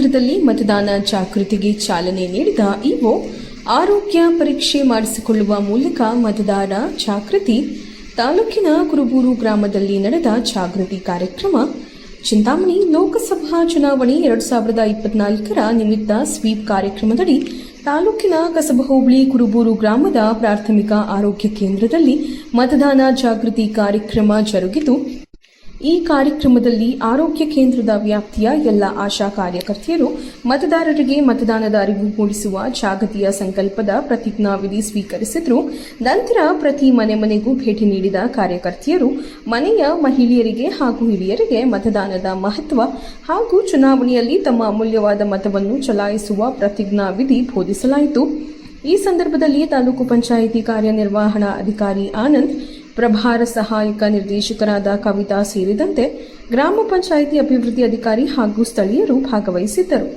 ಕ್ಷೇತ್ರದಲ್ಲಿ ಮತದಾನ ಜಾಗೃತಿಗೆ ಚಾಲನೆ ನೀಡಿದ ಇಒ, ಆರೋಗ್ಯ ಪರೀಕ್ಷೆ ಮಾಡಿಸಿಕೊಳ್ಳುವ ಮೂಲಕ ಮತದಾನ ಜಾಗೃತಿ. ತಾಲೂಕಿನ ಕುರುಬೂರು ಗ್ರಾಮದಲ್ಲಿ ನಡೆದ ಜಾಗೃತಿ ಕಾರ್ಯಕ್ರಮ, ಚಿಂತಾಮಣಿ ಲೋಕಸಭಾ ಚುನಾವಣೆ ಎರಡು ಸಾವಿರದ ಇಪ್ಪತ್ನಾಲ್ಕರ ನಿಮಿತ್ತ ಸ್ವೀಪ್ ಕಾರ್ಯಕ್ರಮದಡಿ ತಾಲೂಕಿನ ಕಸಬ ಹೋಬಳಿ ಕುರುಬೂರು ಗ್ರಾಮದ ಪ್ರಾಥಮಿಕ ಆರೋಗ್ಯ ಕೇಂದ್ರದಲ್ಲಿ ಮತದಾನ ಜಾಗೃತಿ ಕಾರ್ಯಕ್ರಮ ಜರುಗಿತು. ಈ ಕಾರ್ಯಕ್ರಮದಲ್ಲಿ ಆರೋಗ್ಯ ಕೇಂದ್ರದ ವ್ಯಾಪ್ತಿಯ ಎಲ್ಲ ಆಶಾ ಕಾರ್ಯಕರ್ತೆಯರು, ಮತದಾರರಿಗೆ ಮತದಾನದ ಅರಿವು ಮೂಡಿಸುವ ಜಾಗತಿಯ ಸಂಕಲ್ಪದ ಪ್ರತಿಜ್ಞಾವಿಧಿ ಸ್ವೀಕರಿಸಿದ್ರು. ನಂತರ ಪ್ರತಿ ಮನೆ ಮನೆಗೂ ಭೇಟಿ ನೀಡಿದ ಕಾರ್ಯಕರ್ತೆಯರು, ಮನೆಯ ಮಹಿಳೆಯರಿಗೆ ಹಾಗೂ ಹಿರಿಯರಿಗೆ ಮತದಾನದ ಮಹತ್ವ ಹಾಗೂ ಚುನಾವಣೆಯಲ್ಲಿ ತಮ್ಮ ಅಮೂಲ್ಯವಾದ ಮತವನ್ನು ಚಲಾಯಿಸುವ ಪ್ರತಿಜ್ಞಾವಿಧಿ ಬೋಧಿಸಲಾಯಿತು. ಈ ಸಂದರ್ಭದಲ್ಲಿ ತಾಲೂಕು ಪಂಚಾಯಿತಿ ಕಾರ್ಯನಿರ್ವಹಣಾ ಅಧಿಕಾರಿ ಆನಂದ್ ಪ್ರಭಾರ ಸಹಾಯಕ ನಿರ್ದೇಶಕರಾದ ಕವಿತಾ ಸೇರಿದಂತೆ ಗ್ರಾಮ ಪಂಚಾಯಿತಿ ಅಭಿವೃದ್ಧಿ ಅಧಿಕಾರಿ ಹಾಗೂ ಸ್ಥಳೀಯರು ಭಾಗವಹಿಸಿದ್ದರು.